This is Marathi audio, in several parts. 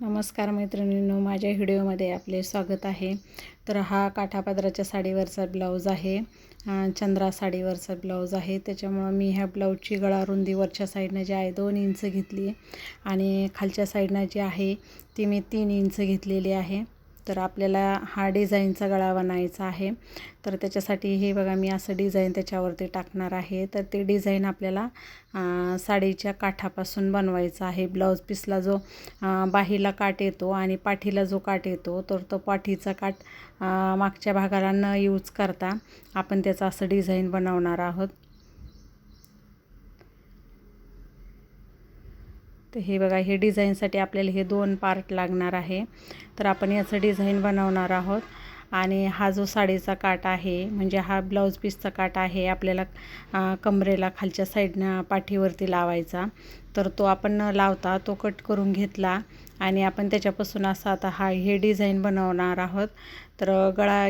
नमस्कार मैत्रिणींनो माझ्या व्हिडिओमध्ये आपले स्वागत आहे. तर हा काठापदराच्या साडीवरचा ब्लाऊज आहे चंद्रा साडीवरचा ब्लाऊज आहे. त्याच्यामुळं मी ह्या ब्लाऊजची गळा रुंदी वरच्या साईडनं जी आहे दोन इंच घेतली. आणि खालच्या साईडनं जी आहे ती मी तीन इंच घेतलेली आहे. तर आपल्याला हा डिझाईनचा गळा बनायचा आहे. तर त्याच्यासाठी हे बघा मी असं डिझाईन त्याच्यावरती टाकणार आहे. तर ते डिझाईन आपल्याला साडीच्या काठापासून बनवायचं आहे. ब्लाऊज पीसला जो बाहीला काठ येतो आणि पाठीला जो काठ येतो तर तो पाठीचा काठ मागच्या भागाला न यूज करता आपण त्याचं असं डिझाईन बनवणार आहोत. तर हे बघा हे डिझाईनसाठी आपल्याला हे दोन पार्ट लागणार आहे. तर आपण याचं डिझाईन बनवणार आहोत. आणि हा जो साडीचा काट आहे म्हणजे हा ब्लाऊज पीसचा काट आहे आपल्याला कमरेला खालच्या साईडनं पाठीवरती लावायचा. तर तो आपण न लावता तो कट करून घेतला आणि आपण त्याच्यापासून असा आता हा हे डिझाईन बनवणार आहोत. तर गळा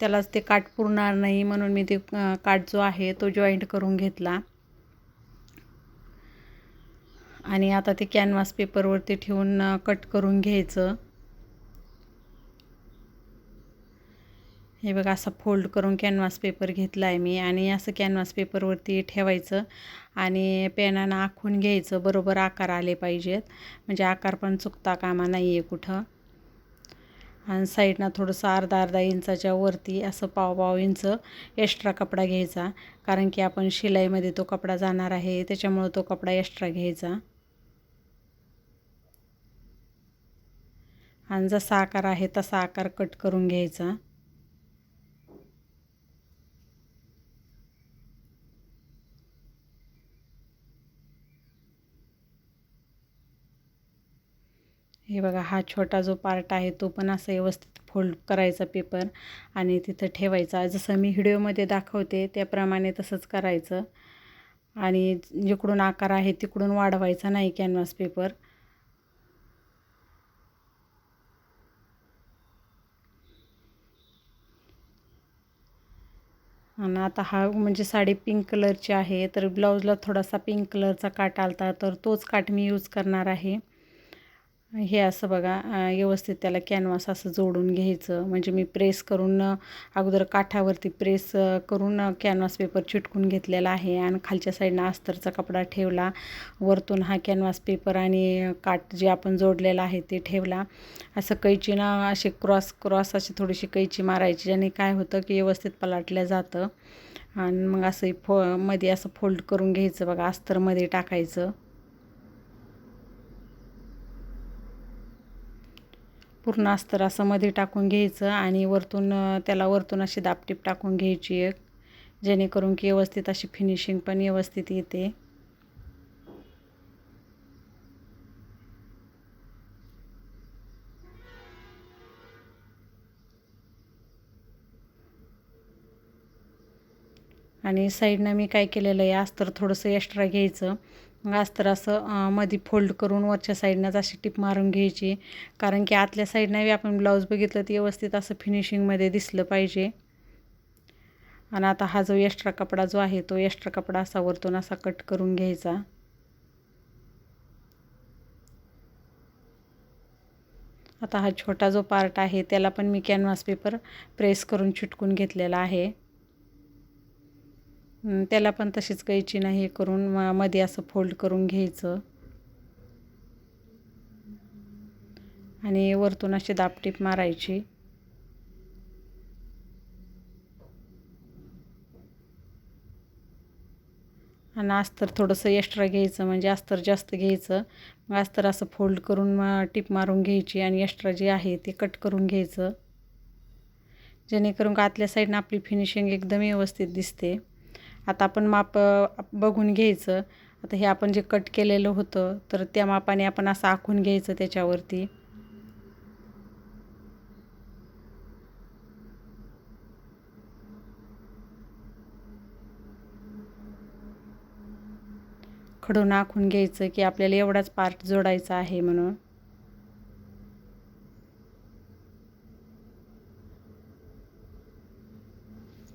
त्यालाच ते काट पुरणार नाही म्हणून मी ते काट जो आहे तो जॉईंट करून घेतला. आणि आता ते कॅनव्हास पेपरवरती ठेवून कट करून घ्यायचं. हे बघा असं फोल्ड करून कॅनव्हास पेपर घेतला आहे मी आणि असं कॅनव्हास पेपरवरती ठेवायचं आणि पेनानं आखून घ्यायचं. बरोबर आकार आले पाहिजेत. म्हणजे आकार पण चुकता कामा नाही आहे कुठं. आणि साईडनं थोडंसं अर्धा अर्धा इंचाच्या वरती असं पाव पाव इंच एक्स्ट्रा कपडा घ्यायचा. कारण की आपण शिलाईमध्ये तो कपडा जाणार आहे त्याच्यामुळं तो कपडा एक्स्ट्रा घ्यायचा. आणि जसा आकार आहे तसा आकार कट करून घ्यायचा. हे बघा हा छोटा जो पार्ट आहे तो पण असं व्यवस्थित फोल्ड करायचा पेपर आणि तिथं ठेवायचा. जसं मी व्हिडिओमध्ये दाखवते त्याप्रमाणे तसंच करायचं. आणि जिकडून आकार आहे तिकडून वाढवायचा नाही कॅनव्हास पेपर आणि आता हा म्हणजे साडी पिंक कलरची आहे तर ब्लाऊजला थोडासा पिंक कलरचा काट आलता तर तोच काट मी यूज करणार आहे. हे असं बघा व्यवस्थित त्याला कॅनव्हास असं जोडून घ्यायचं. म्हणजे मी प्रेस करून अगोदर काठावरती प्रेस करून कॅनव्हास पेपर चिटकून घेतलेला आहे आणि खालच्या साईडनं अस्तरचा कपडा ठेवला. वरतून हा कॅनव्हास पेपर आणि काठ जे आपण जोडलेला आहे ते ठेवला. असं कैची ना असे क्रॉस क्रॉस अशी थोडीशी कैची मारायची ज्याने काय होतं की व्यवस्थित पलाटल्या जातं. आणि मग असं फो मध्ये असं फोल्ड करून घ्यायचं बघा अस्तरमध्ये टाकायचं. पूर्ण अस्तर असं मध्ये टाकून घ्यायचं आणि वरतून त्याला वरतून अशी दापटीप टाकून घ्यायची एक. जेणेकरून की व्यवस्थित अशी फिनिशिंग पण व्यवस्थित येते. आणि साईडनं मी काय केलेलं आहे अस्तर थोडंसं एक्स्ट्रा घ्यायचं. मग अस्तर असं मध्ये फोल्ड करून वरच्या साईडनंच अशी टिप मारून घ्यायची. कारण की आतल्या साईडनं बी आपण ब्लाऊज बघितलं तर व्यवस्थित असं फिनिशिंगमध्ये दिसलं पाहिजे. आणि आता हा जो एक्स्ट्रा कपडा जो आहे तो एक्स्ट्रा कपडा असा वरतून असा कट करून घ्यायचा. आता हा छोटा जो पार्ट आहे त्याला पण मी कॅनव्हास पेपर प्रेस करून चिटकून घेतलेला आहे. त्याला पण तशीच कैची नाही हे करून म- मध्ये असं फोल्ड करून घ्यायचं. आणि वरतून अशी दापटीप मारायची. आणि अस्तर थोडंसं एक्स्ट्रा घ्यायचं म्हणजे अस्तर जास्त घ्यायचं. मग अस्तर असं फोल्ड करून मग टीप मारून घ्यायची आणि एक्स्ट्रा जे आहे ते कट करून घ्यायचं. जेणेकरून का आतल्या साईडनं आपली फिनिशिंग एकदम व्यवस्थित दिसते. आता आपण माप बघून घ्यायचं. आता हे आपण जे कट केलेलं होतं तर त्या मापाने आपण असं आखून घ्यायचं त्याच्यावरती. खडून आखून घ्यायचं की आपल्याला एवढाच पार्ट जोडायचा आहे म्हणून.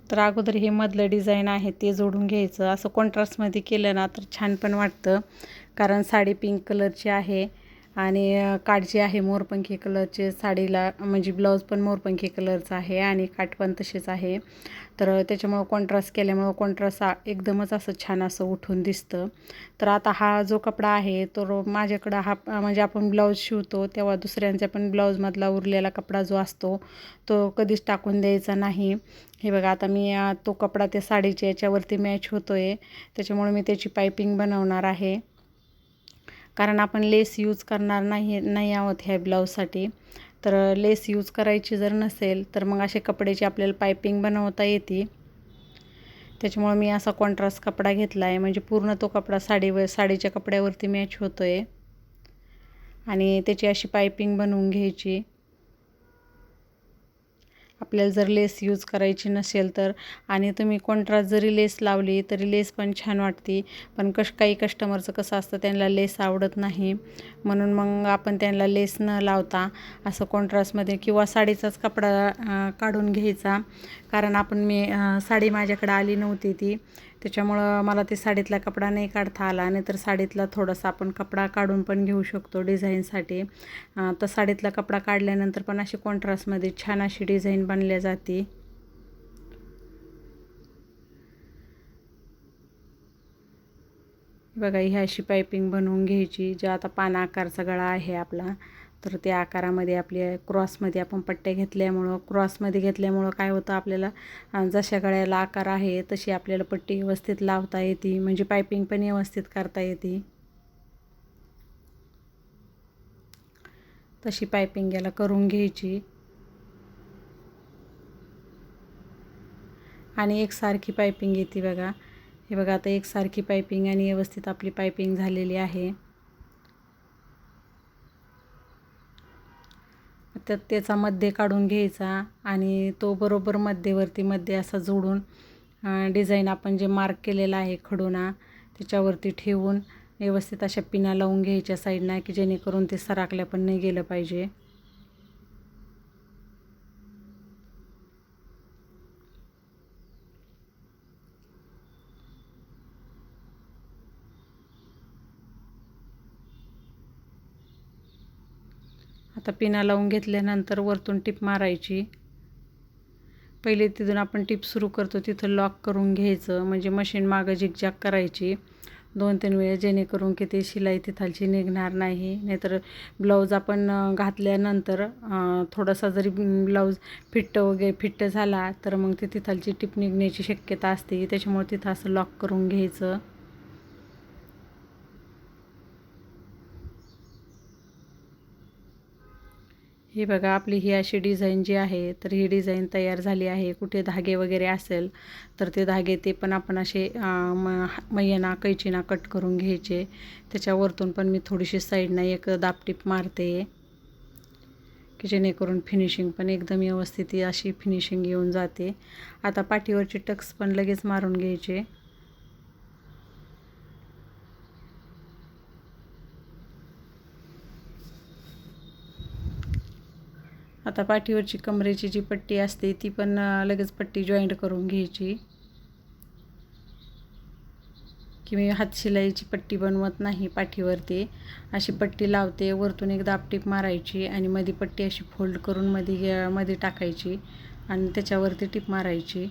तर अगोदर हे मधलं डिझाईन आहे ते जोडून घ्यायचं. असं कॉन्ट्रास्टमध्ये केलं ना तर छान पण वाटतं. कारण साडी पिंक कलरची आहे. आणि अ, काठ आहे मोरपंखी कलरचे साडीला म्हणजे ब्लाऊज पण मोरपंखी कलरचा आहे आणि काठ पण तसेच आहे. तर त्याच्यामुळं कॉन्ट्रास्ट केल्यामुळं कॉन्ट्रास्ट एकदमच असं छान असं उठून दिसतं. तर आता हा जो कपडा आहे तो माझ्याकडं हा म्हणजे आपण ब्लाऊज शिवतो तेव्हा दुसऱ्यांच्या पण ब्लाऊजमधला उरलेला कपडा जो असतो तो कधीच टाकून द्यायचा नाही. हे बघा आता मी तो कपडा त्या साडीच्या याच्यावरती मॅच होतो आहे त्याच्यामुळे मी त्याची पायपिंग बनवणार आहे. कारण आपण लेस यूज करणार नाही नाही आहोत ह्या ब्लाऊजसाठी. तर लेस यूज करायची जर नसेल तर मग असे कपड्याची आपल्याला पायपिंग बनवता येते. त्याच्यामुळं मी असा कॉन्ट्रास्ट कपडा घेतला आहे म्हणजे पूर्ण तो कपडा साडीवर साडीच्या कपड्यावरती मॅच होतो आहे आणि त्याची अशी पायपिंग बनवून घ्यायची. आपल्याला जर लेस यूज करायची नसेल तर आणि तुम्ही कॉन्ट्रास्ट जरी लेस लावली तरी लेस पण छान वाटते. पण कश काही कस्टमरचं कसं असतं त्यांना लेस आवडत नाही. म्हणून मग आपण त्यांना लेस न लावता असं कॉन्ट्रास्टमध्ये किंवा साडीचाच कपडा काढून घ्यायचा. कारण आपण मी साडी माझ्याकडे आली नव्हती ती. त्याच्यामुळं मला ते साडीतला कपडा नाही काढता आला. नाही तर साडीतला थोडासा आपण कपडा काढून पण घेऊ शकतो डिझाईनसाठी. तर साडीतला कपडा काढल्यानंतर पण अशी कॉन्ट्रास्टमध्ये छान अशी डिझाईन बनल्या जाते. बघा ही अशी पायपिंग बनवून घ्यायची जे आता पान आकारचा गळा आहे आपला. तर त्या आकारामध्ये आपल्या क्रॉसमध्ये आपण पट्ट्या घेतल्यामुळं क्रॉसमध्ये घेतल्यामुळं काय होतं आपल्याला? जशा गळ्याला आकार आहे तशी आपल्याला पट्टी व्यवस्थित लावता येते म्हणजे पायपिंग पण व्यवस्थित करता येते. तशी पायपिंग याला करून घ्यायची. आणि एकसारखी पायपिंग येते बघा. हे बघा आता एकसारखी पायपिंग आणि व्यवस्थित आपली पायपिंग झालेली आहे. तर त्याचा मध्य काढून घ्यायचा आणि तो बरोबर मध्यवर्ती मध्ये असा जोडून डिझाईन आपण जे मार्क केलेला आहे खडूना त्याच्यावरती ठेवून व्यवस्थित अशा पिना लावून घ्यायच्या साईडना की जेणेकरून ते सराकल्या पण नाही गेलं पाहिजे. आता पिना लावून घेतल्यानंतर वरतून टिप मारायची. पहिले तिथून आपण टिप सुरू करतो तिथं लॉक करून घ्यायचं. म्हणजे मशीन मागं झिकझॅक करायची. दोन तीन वेळा जेणेकरून की ते शिलाई तिथालची निघणार नाही. नाहीतर ब्लाऊज आपण घातल्यानंतर थोडासा जरी ब्लाऊज फिट्ट वगैरे फिट्ट झाला तर मग ते तिथालची टिप निघण्याची शक्यता असते. त्याच्यामुळे तिथं असं लॉक करून घ्यायचं. ही बघा आपली ही अशी डिझाईन जी आहे तर ही डिझाईन तयार झाली आहे. कुठे धागे वगैरे असेल तर ते धागे ते पण आपण असे अं, म मैयाना कैचीना कट करून घ्यायचे. त्याच्यावरतून पण मी थोडीशी साईडनं एक दापटीप मारते. की जेणेकरून फिनिशिंग पण एकदम व्यवस्थित अशी फिनिशिंग येऊन जाते. आता पाठीवरचे टक्स पण लगेच मारून घ्यायचे. आता पाठीवरची कमरेची जी पट्टी असते ती पण लगेच पट्टी जॉईंट करून घ्यायची. की मी हातशिलाईची पट्टी बनवत नाही पाठीवरती. अशी पट्टी लावते वरतून एक दापटीप मारायची आणि मध्ये पट्टी अशी फोल्ड करून मध्ये मध्ये टाकायची आणि त्याच्यावरती टीप मारायची.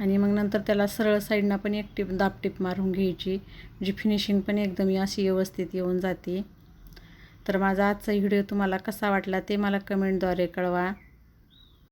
आणि मग नंतर त्याला सरळ साईडनं पण एक टीप दापटीप मारून घ्यायची. म्हणजे फिनिशिंग पण एकदम अशी व्यवस्थित येऊन जाते. तर माझा आजचा व्हिडिओ तुम्हाला कसा वाटला ते मला कमेंटद्वारे कळवा.